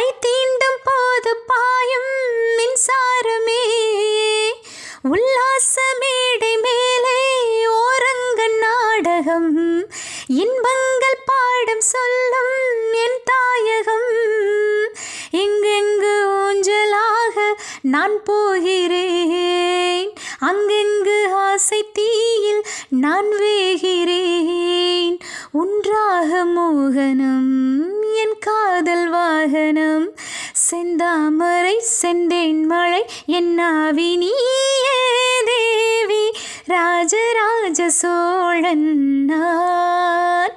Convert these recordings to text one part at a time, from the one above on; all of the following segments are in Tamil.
கை தீண்டும் போது பாயும் மின்சாரமே. உல்லாச மேடை மேலே ஓரங்க நாடகம். இன்பங்கள் பாடம் சொல்லும் என் தாயகம். எங்கெங்கு ஊஞ்சலாக நான் போகிறேன்? அங்கெங்கு ஆசை தீயில் நான் வேகிறேன்? ஒன்றாக மோகனம் என் காதல் வாகனம். செந்தாமரை செந்தேன் மழை என் நாவி நீயே தேவி ராஜராஜ சோழன் நான்.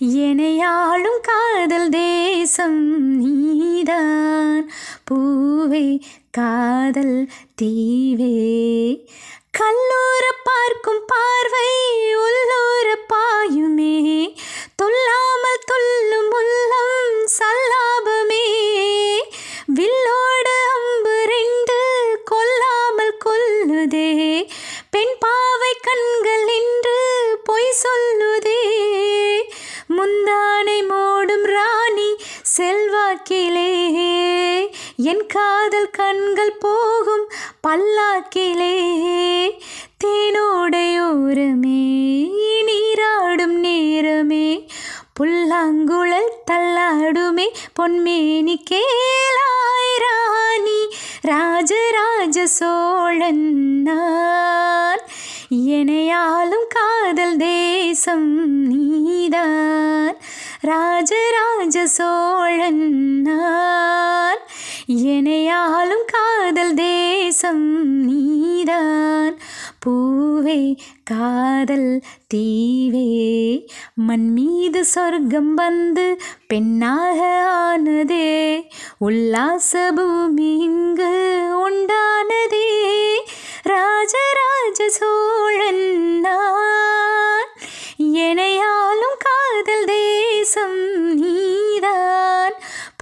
எனையாளும் காதல் தேசம் நீதான். பூவே காதல் தீவே. கல்லூர பார்க்கும் பார்வை கண்கள் நின்று பொய் சொல்லுதே. முந்தானை மூடும் ராணி செல்வாக்கிலே. என் காதல் கண்கள் போகும் பல்லாக்கிலே. தேனோடையோரமே நீராடும் நேரமே. புல்லாங்குழல் தள்ளாடுமே பொன்மேனி கேளாய் ராணி. ராஜராஜ சோழன்னா நான் காதல் தேசம் நீதான். ராஜராஜ சோழன் நான். எனையாளும் காதல் தேசம் நீதான். பூவே காதல் தீவே. மண் மீது சொர்க்கம் வந்து பெண்ணாக ஆனதே. உல்லாச பூமி இங்கு உண்டான ராஜராஜ சோழன் நான். எனையாலும் காதல் தேசம் நீதான்.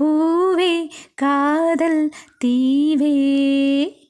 பூவே காதல் தீவே.